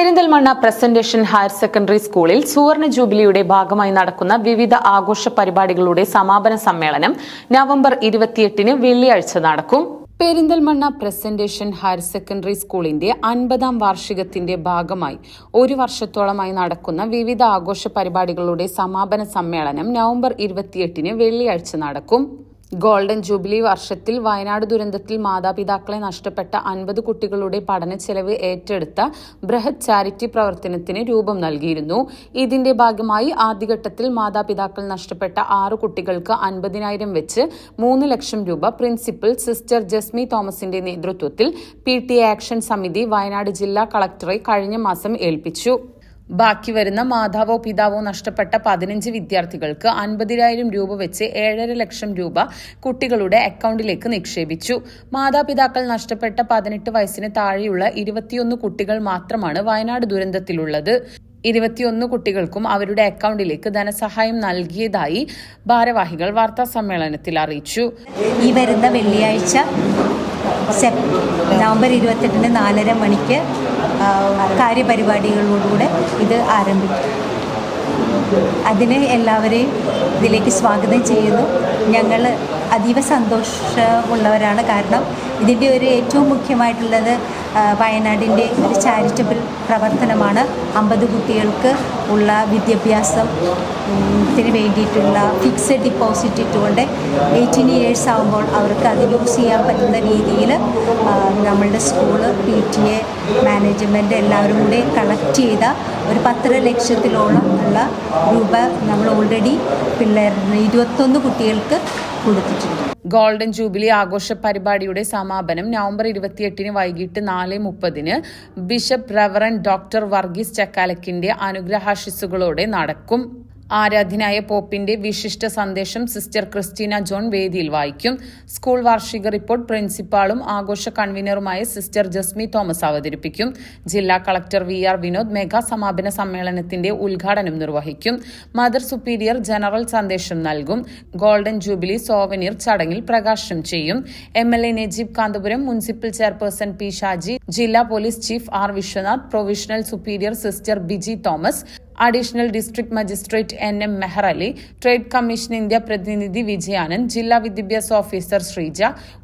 Perinthalmanna presentation higher secondary സ്കൂളിൽ സുവർണ ജൂബിലിയുടെ ഭാഗമായി നടക്കുന്ന വിവിധ ആഘോഷ പരിപാടികളുടെ സമാപന സമ്മേളനം നവംബർ ഇരുപത്തിയെട്ടിന് വെള്ളിയാഴ്ച നടക്കും. പെരിന്തൽമണ്ണ പ്രസന്റേഷൻ ഹയർ സെക്കൻഡറി സ്കൂളിന്റെ അൻപതാം വാർഷികത്തിന്റെ ഭാഗമായി ഒരു വർഷത്തോളമായി നടക്കുന്ന വിവിധ ആഘോഷ പരിപാടികളുടെ സമാപന സമ്മേളനം നവംബർ ഇരുപത്തിയെട്ടിന് വെള്ളിയാഴ്ച നടക്കും. ഗോൾഡൻ ജൂബിലി വർഷത്തിൽ വയനാട് ദുരന്തത്തിൽ മാതാപിതാക്കളെ നഷ്ടപ്പെട്ട അൻപത് കുട്ടികളുടെ പഠന ചെലവ് ഏറ്റെടുത്ത ബൃഹത് ചാരിറ്റി പ്രവർത്തനത്തിന് രൂപം നൽകിയിരുന്നു. ഇതിന്റെ ഭാഗമായി ആദ്യഘട്ടത്തിൽ മാതാപിതാക്കൾ നഷ്ടപ്പെട്ട ആറ് കുട്ടികൾക്ക് അൻപതിനായിരം വെച്ച് മൂന്ന് ലക്ഷം രൂപ പ്രിൻസിപ്പൽ സിസ്റ്റർ ജസ്മി തോമസിന്റെ നേതൃത്വത്തിൽ പി ആക്ഷൻ സമിതി വയനാട് ജില്ലാ കളക്ടറെ കഴിഞ്ഞ മാസം ഏൽപ്പിച്ചു. ബാക്കി വരുന്ന മാതാവോ പിതാവോ നഷ്ടപ്പെട്ട പതിനഞ്ച് വിദ്യാർത്ഥികൾക്ക് അൻപതിനായിരം രൂപ വെച്ച് ഏഴര ലക്ഷം രൂപ കുട്ടികളുടെ അക്കൗണ്ടിലേക്ക് നിക്ഷേപിച്ചു. മാതാപിതാക്കൾ നഷ്ടപ്പെട്ട പതിനെട്ട് വയസ്സിന് താഴെയുള്ള ഇരുപത്തിയൊന്ന് കുട്ടികൾ മാത്രമാണ് വയനാട് ദുരന്തത്തിലുള്ളത്. ഇരുപത്തിയൊന്ന് കുട്ടികൾക്കും അവരുടെ അക്കൗണ്ടിലേക്ക് ധനസഹായം നൽകിയതായി ഭാരവാഹികൾ വാർത്താ സമ്മേളനത്തിൽ അറിയിച്ചു. ഈ വരുന്ന വെള്ളിയാഴ്ച നവംബർ ഇരുപത്തെട്ടിന് നാലര മണിക്ക് കാര്യപരിപാടികളോടുകൂടെ ഇത് ആരംഭിക്കും. അതിന് എല്ലാവരെയും ഇതിലേക്ക് സ്വാഗതം ചെയ്യുന്നു. ഞങ്ങൾ അതീവ സന്തോഷമുള്ളവരാണ്. കാരണം ഇതിന്റെ ഒരു ഏറ്റവും മുഖ്യമായിട്ടുള്ളത് വയനാടിന്റെ ഒരു ചാരിറ്റബിൾ പ്രവർത്തനമാണ്. അമ്പത് കുട്ടികൾക്ക് ഉള്ള വിദ്യാഭ്യാസം ത്തിന് വേണ്ടിയിട്ടുള്ള ഫിക്സഡ് ഡിപ്പോസിറ്റ് ഇട്ടുകൊണ്ട് എയ്റ്റീൻ ഇയേഴ്സ് ആകുമ്പോൾ അവർക്ക് അത് യൂസ് ചെയ്യാൻ പറ്റുന്ന രീതിയിൽ നമ്മളുടെ school P T A management എല്ലാവരും കൂടെ കളക്ട് ചെയ്ത ഒരു പത്തര ലക്ഷത്തിലോളം ഉള്ള രൂപ നമ്മൾ ഓൾറെഡി പിള്ളേരുടെ ഇരുപത്തൊന്ന് കുട്ടികൾക്ക് കൊടുത്തിട്ടുണ്ട്. ഗോൾഡൻ ജൂബിലി ആഘോഷ പരിപാടിയുടെ സമാപനം നവംബർ ഇരുപത്തിയെട്ടിന് വൈകിട്ട് നാല് മുപ്പതിന് ബിഷപ്പ് റവറൻ ഡോക്ടർ വർഗീസ് ചക്കാലക്കിന്റെ അനുഗ്രഹാശിസുകളോടെ നടക്കും. ആരാധ്യനായ പോപ്പിന്റെ വിശിഷ്ട സന്ദേശം സിസ്റ്റർ ക്രിസ്റ്റീന ജോൺ വേദിയിൽ വായിക്കും. സ്കൂൾ വാർഷിക റിപ്പോർട്ട് പ്രിൻസിപ്പാളും ആഘോഷ കൺവീനറുമായ സിസ്റ്റർ ജസ്മി തോമസ് അവതരിപ്പിക്കും. ജില്ലാ collector V R Vinod mega സമാപന സമ്മേളനത്തിന്റെ ഉദ്ഘാടനം നിർവഹിക്കും. മദർ സുപ്പീരിയർ ജനറൽ സന്ദേശം നൽകും. ഗോൾഡൻ ജൂബിലി സോവനീർ ചടങ്ങിൽ പ്രകാശനം ചെയ്യും. M L A Najeeb Kanthapuram municipal chairperson P Shaji ജില്ലാ police chief R Viswanath provisional superior sister Biji Thomas additional district magistrate N M Mehar Ali trade commission India പ്രതിനിധി വിജയാനന്ദ് ജില്ലാ വിദ്യാഭ്യാസ officer Sreeja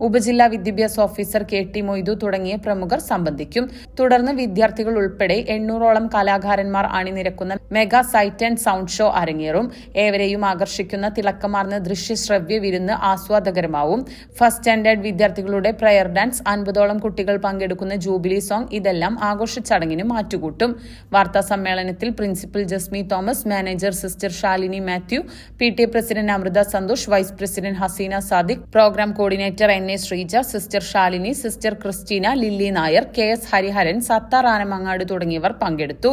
ഉപജില്ലാ വിദ്യാഭ്യാസ officer K T Moidu തുടങ്ങിയ പ്രമുഖർ സംബന്ധിക്കും. തുടർന്ന് വിദ്യാർത്ഥികൾ ഉൾപ്പെടെ എണ്ണൂറോളം കലാകാരന്മാർ അണിനിരക്കുന്ന mega sight and sound show അരങ്ങേറും. ഏവരെയും ആകർഷിക്കുന്ന തിളക്കമാർന്ന ദൃശ്യശ്രവ്യ വിരുന്ന് ആസ്വാദകരമാവും. ഫസ്റ്റ് സ്റ്റാൻഡേർഡ് വിദ്യാർത്ഥികളുടെ പ്രയർ ഡാൻസ് അൻപതോളം കുട്ടികൾ പങ്കെടുക്കുന്ന ജൂബിലി സോങ് ഇതെല്ലാം ആഘോഷ ചടങ്ങിന് മാറ്റുകൂട്ടും. വാർത്താ സമ്മേളനത്തിൽ principal Jasmi Thomas manager sister Shalini Mathew P T A president Amrutha Santhosh vice president Haseena Sadiq programme coordinator N A Sreeja sister Shalini sister Christina Lilly Nair K S Hariharan Sathar Anamangad തുടങ്ങിയവർ പങ്കെടുത്തു.